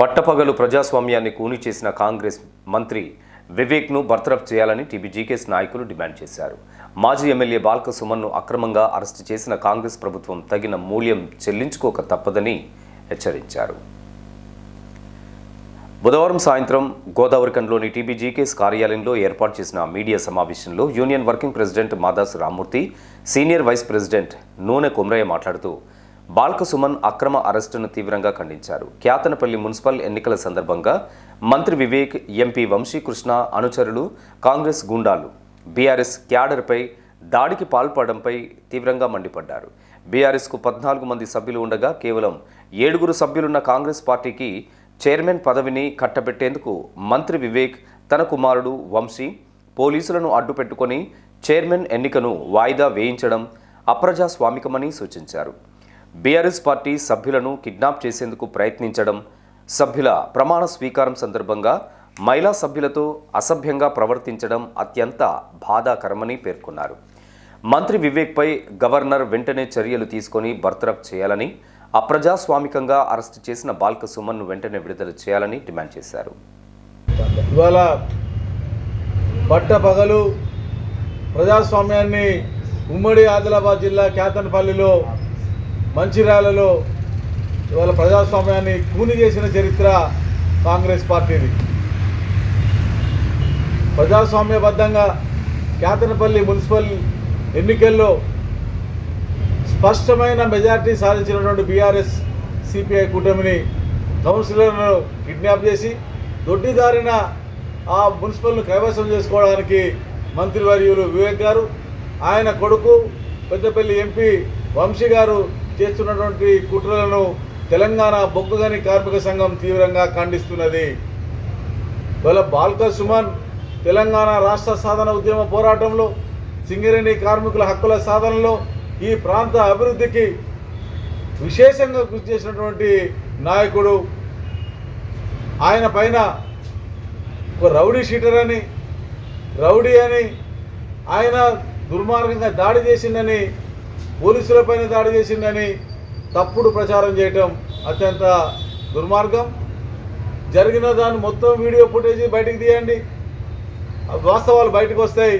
పట్టపగలు ప్రజాస్వామ్యాన్ని కూని చేసిన కాంగ్రెస్ మంత్రి వివేక్ను బర్తరఫ్ చేయాలని టీబీజీకేఎస్ నాయకులు డిమాండ్ చేశారు. మాజీ ఎమ్మెల్యే బాల్క సుమన్ను అక్రమంగా అరెస్టు చేసిన కాంగ్రెస్ ప్రభుత్వం తగిన మూల్యం చెల్లించుకోక తప్పదని హెచ్చరించారు. బుధవారం సాయంత్రం గోదావరికండ్లోని టీబీజీకేస్ కార్యాలయంలో ఏర్పాటు చేసిన మీడియా సమావేశంలో union working president Madas Rammurthy senior vice president Noone Komraiah మాట్లాడుతూ బాల్క సుమన్ అక్రమ అరెస్టును తీవ్రంగా ఖండించారు. క్యాతనపల్లి మున్సిపల్ ఎన్నికల సందర్భంగా మంత్రి వివేక్ ఎంపీ వంశీకృష్ణ అనుచరులు కాంగ్రెస్ గూండాలు బీఆర్ఎస్ క్యాడర్పై దాడికి పాల్పడంపై తీవ్రంగా మండిపడ్డారు. బీఆర్ఎస్కు పద్నాలుగు మంది సభ్యులు ఉండగా కేవలం ఏడుగురు సభ్యులున్న కాంగ్రెస్ పార్టీకి చైర్మన్ పదవిని కట్టబెట్టేందుకు మంత్రి వివేక్ తన కుమారుడు వంశీ పోలీసులను అడ్డుపెట్టుకొని చైర్మన్ ఎన్నికను వాయిదా వేయించడం అప్రజాస్వామికమని సూచించారు. బీఆర్ఎస్ పార్టీ సభ్యులను కిడ్నాప్ చేసేందుకు ప్రయత్నించడం సభ్యుల ప్రమాణ స్వీకారం సందర్భంగా మహిళా సభ్యులతో అసభ్యంగా ప్రవర్తించడం అత్యంత బాధాకరమని పేర్కొన్నారు. మంత్రి వివేక్పై గవర్నర్ వెంటనే చర్యలు తీసుకొని బర్తరఫ్ చేయాలని అప్రజాస్వామికంగా అరెస్టు చేసిన బాల్క సుమన్ను వెంటనే విడుదల చేయాలని డిమాండ్ చేశారు. ఇవాళ పట్ట పగలు ప్రజాస్వామ్యాన్ని ఉమ్మడి ఆదిలాబాద్ జిల్లా కేతన్పల్లిలో మంచిర్యాలలో ఇవాళ ప్రజాస్వామ్యాన్ని కూని చేసిన చరిత్ర కాంగ్రెస్ పార్టీది. ప్రజాస్వామ్యబద్ధంగా కేతనపల్లి మున్సిపల్ ఎన్నికల్లో స్పష్టమైన మెజార్టీ సాధించినటువంటి బీఆర్ఎస్ సిపిఐ కూటమిని కౌన్సిలర్ను కిడ్నాప్ చేసి దొడ్డిదారిన ఆ మున్సిపల్ను కైవసం చేసుకోవడానికి మంత్రివర్యులు వివేక్ గారు ఆయన కొడుకు పెద్దపల్లి ఎంపీ వంశీ గారు చేస్తున్నటువంటి కుట్రలను తెలంగాణ బొగ్గుగని కార్మిక సంఘం తీవ్రంగా ఖండిస్తున్నది. ఇవాళ బాల్క సుమన్ తెలంగాణ రాష్ట్ర సాధన ఉద్యమ పోరాటంలో సింగరేణి కార్మికుల హక్కుల సాధనలో ఈ ప్రాంత అభివృద్ధికి విశేషంగా కృషి చేసినటువంటి నాయకుడు. ఆయన పైన ఒక రౌడీ షీటర్ అని రౌడీ అని ఆయన దుర్మార్గంగా దాడి చేసిందని పోలీసులపైన దాడి చేసిందని తప్పుడు ప్రచారం చేయటం అత్యంత దుర్మార్గం. జరిగిన దాన్ని మొత్తం వీడియో ఫుటేజ్ బయటికి తీయండి. వాస్తవాలు బయటకు వస్తాయి.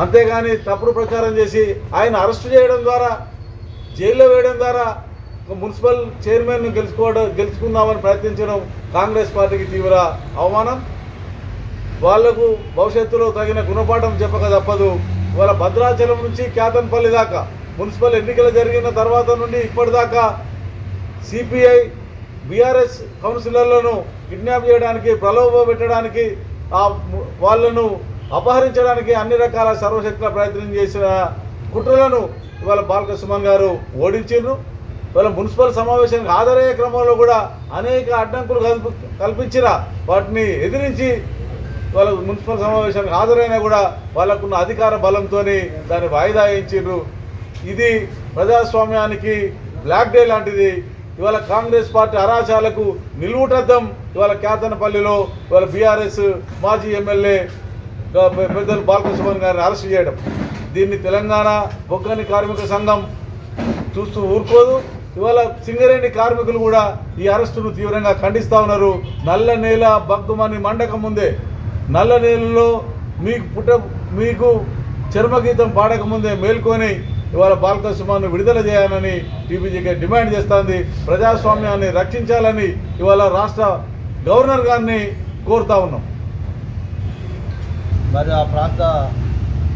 అంతేగాని తప్పుడు ప్రచారం చేసి ఆయన అరెస్ట్ చేయడం ద్వారా జైల్లో వేయడం ద్వారా ఒక మున్సిపల్ చైర్మన్ను గెలుచుకోవడం గెలుచుకుందామని ప్రయత్నించడం కాంగ్రెస్ పార్టీకి తీవ్ర అవమానం. వాళ్ళకు భవిష్యత్తులో తగిన గుణపాఠం చెప్పక తప్పదు. ఇవాళ భద్రాచలం నుంచి కేతన్పల్లి దాకా మున్సిపల్ ఎన్నికలు జరిగిన తర్వాత నుండి ఇప్పటిదాకా సిపిఐ బీఆర్ఎస్ కౌన్సిలర్లను కిడ్నాప్ చేయడానికి ప్రలోభ పెట్టడానికి ఆ వాళ్ళను అపహరించడానికి అన్ని రకాల సర్వశక్తుల ప్రయత్నం చేసిన కుట్రలను ఇవాళ బాలక సుమన్ గారు ఓడించిండ్రు. ఇవాళ మున్సిపల్ సమావేశానికి హాజరయ్యే క్రమంలో కూడా అనేక అడ్డంకులు కల్పి కల్పించిన వాటిని ఎదిరించి వాళ్ళ మున్సిపల్ సమావేశానికి హాజరైనా కూడా వాళ్ళకున్న అధికార బలంతో దాన్ని వాయిదా వేయించిండ్రు. ఇది ప్రజాస్వామ్యానికి బ్లాక్ డే లాంటిది. ఇవాళ కాంగ్రెస్ పార్టీ అరాచాలకు నిలువుటద్దం ఇవాళ కేతనపల్లిలో ఇవాళ బీఆర్ఎస్ మాజీ ఎమ్మెల్యే పెద్దలు బాలకృష్ణ గారిని అరెస్ట్ చేయడం. దీన్ని తెలంగాణ బొగ్గని కార్మిక సంఘం చూస్తూ ఊరుకోదు. ఇవాళ సింగరేణి కార్మికులు కూడా ఈ అరెస్టును తీవ్రంగా ఖండిస్తూ ఉన్నారు. నల్ల నేల బగ్గుమని మండకం ముందే నల్ల నేలలో మీకు పుట్ట మీకు చర్మగీతం పాడకముందే మేల్కొని ఇవాళ బాలక విడుదల చేయాలని టీపీజీకే డిమాండ్ చేస్తుంది. ప్రజాస్వామ్యాన్ని రక్షించాలని ఇవాళ రాష్ట్ర గవర్నర్ గారిని కోరుతా ఉన్నాం. మరి ఆ ప్రాంత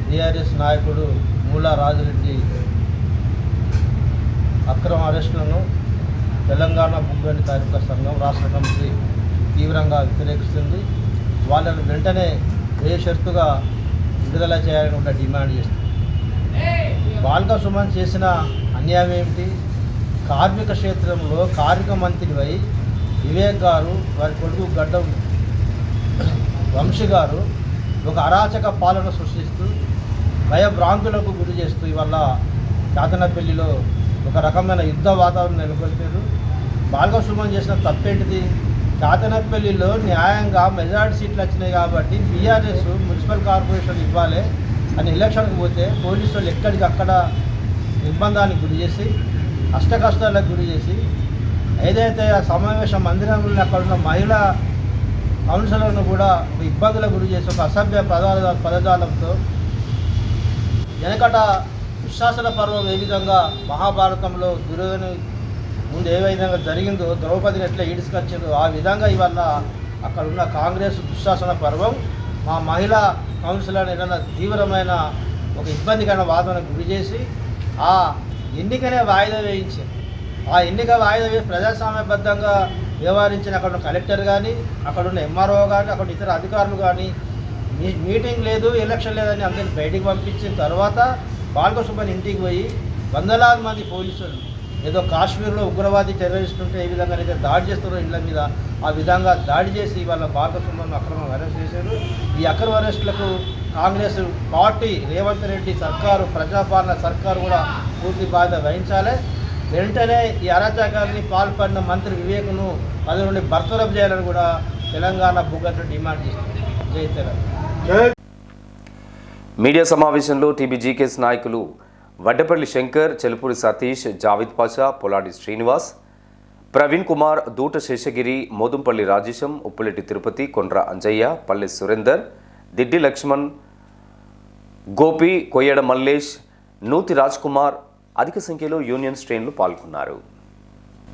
టీఆర్ఎస్ నాయకుడు మూలా రాజురెడ్డి అక్రమ అరెస్టులను తెలంగాణ బుగ్గని కార్మిక సంఘం రాష్ట్ర కమిటీ తీవ్రంగా వ్యతిరేకిస్తుంది. వాళ్ళను వెంటనే ఏ షరతుగా విడుదల చేయాలని కూడా డిమాండ్ చేస్తుంది. బాల్క సుమన్ చేసిన అన్యాయం ఏమిటి? కార్మిక క్షేత్రంలో కార్మిక మంత్రిపై వివేక్ గారు వారి కొడుకు గడ్డం వంశీ గారు ఒక అరాచక పాలన సృష్టిస్తూ భయభ్రాంతులకు గురి చేస్తూ ఇవాళ చాతనపల్లిలో ఒక రకమైన యుద్ధ వాతావరణం నెలకొల్పారు. బాల్క సుమన్ చేసిన తప్పేంటిది? కాతనపల్లిలో న్యాయంగా మెజార్టీ సీట్లు వచ్చినాయి కాబట్టి బీఆర్ఎస్ మున్సిపల్ కార్పొరేషన్ ఇవ్వాలి అని ఎలక్షన్కి పోతే పోలీసు వాళ్ళు ఎక్కడికి అక్కడ నిర్బంధానికి గురి చేసి అష్ట కష్టాలకు గురి చేసి ఏదైతే ఆ సమావేశ మందిరంలో అక్కడ ఉన్న మహిళా కౌన్సిలర్ను కూడా ఒక ఇబ్బందులకు గురి చేసి ఒక అసభ్య పదాల పదజాలంతో వెనకట దుశ్శాసన పర్వం ఏ విధంగా మహాభారతంలో దుర్యోధను ముందు ఏ విధంగా జరిగిందో ద్రౌపదిని ఎట్లా ఈడ్చుకొచ్చిందో ఆ విధంగా ఇవాళ అక్కడ ఉన్న కాంగ్రెస్ దుశ్శాసన పర్వం మా మహిళా కౌన్సిలర్ని ఏదైనా తీవ్రమైన ఒక ఇబ్బందికరమైన వాదనకు గురి చేసి ఆ ఎన్నికనే వాయిదా వేయించి ఆ ఎన్నిక వాయిదా వేసి ప్రజాస్వామ్యబద్ధంగా వ్యవహరించిన అక్కడ ఉన్న కలెక్టర్ కానీ అక్కడ ఉన్న ఎంఆర్ఓ కానీ అక్కడ ఇతర అధికారులు కానీ మీ- మీటింగ్ లేదు ఎలక్షన్ లేదని అందరిని బయటికి పంపించిన తర్వాత బాలకృష్ణ ఇంటికి పోయి వందలాది మంది పోలీసులు ఏదో కాశ్మీర్లో ఉగ్రవాది టెర్రరిస్ట్ ఉంటే ఏ విధంగా అయితే దాడి చేస్తారో ఇళ్ళ మీద ఆ విధంగా దాడి చేసి వాళ్ళ బాలకసుబ్బను అక్రమ అరెస్ట్ చేశారు. ఈ అక్రమ అరెస్టులకు కాంగ్రెస్ పార్టీ రేవంత్ రెడ్డి సర్కారు ప్రజాపాలన సర్కారు కూడా పూర్తి బాధ్యత వహించాలి. వెంటనే ఈ అరాచకాన్ని పాల్పడిన మంత్రి వివేక్ను పది నుండి బర్తరఫ్ చేయాలని కూడా తెలంగాణ బుగ్గట్లు డిమాండ్ చేస్తుంది. జై తెలంగాణ. మీడియా సమావేశంలో టీబీజీకేఎస్ నాయకులు వడ్డపల్లి శంకర్ చెలుపూరి సతీష్ జావిద్ పాషా పొలాడి శ్రీనివాస్ ప్రవీణ్ కుమార్ దూట శేషగిరి మోదుంపల్లి రాజేశం ఉప్పులెట్టి తిరుపతి కొండ్ర అంజయ్య పల్లె సురేందర్ దిడ్డి లక్ష్మణ్ గోపి కొయ్యడ మల్లేష్ నూతి రాజ్ కుమార్ అధిక సంఖ్యలో యూనియన్ శ్రేణులు పాల్గొన్నారు.